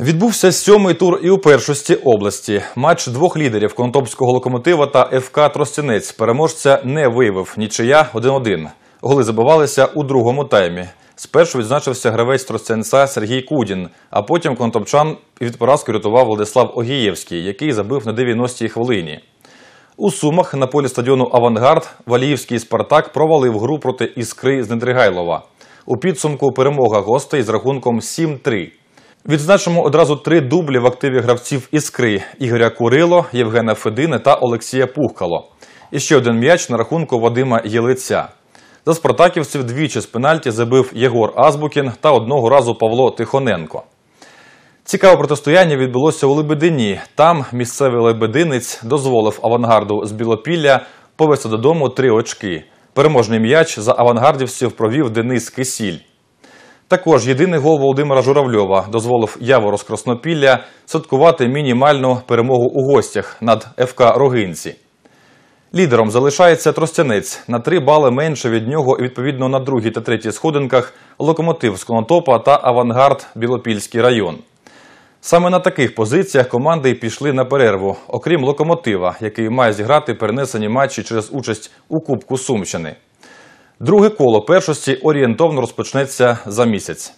Відбувся сьомий тур і у першості області. Матч двох лідерів Конотопського локомотива та ФК Тростянець переможця не виявив. Нічия 1-1. Голи забивалися у другому таймі. Спершу відзначився гравець Тростянця Сергій Кудін, а потім конотопчан від поразки рятував Владислав Огієвський, який забив на 90-й хвилині. У Сумах на полі стадіону Авангард Валіївський Спартак провалив гру проти Іскри з Недригайлова. У підсумку перемога гостей з рахунком 7-3. Відзначимо одразу три дублі в активі гравців Іскри Ігоря Курило, Євгена Федини та Олексія Пухкало. І ще один м'яч на рахунку Вадима Єлиця. За спартаківців двічі з пенальті забив Єгор Азбукін та одного разу Павло Тихоненко. Цікаве протистояння відбулося у Лебедині. Там місцевий лебединець дозволив авангарду з Білопілля повести додому три очки. Переможний м'яч за авангардівців провів Денис Кисіль. Також єдиний гол Володимира Журавльова дозволив Явору з Краснопілля святкувати мінімальну перемогу у гостях над ФК Рогинці. Лідером залишається Тростянець на три бали менше від нього і відповідно на другій та третій сходинках локомотив з Конотопа та Авангард Білопільський район. Саме на таких позиціях команди й пішли на перерву, окрім локомотива, який має зіграти перенесені матчі через участь у Кубку Сумщини. Друге коло першості орієнтовно розпочнеться за місяць.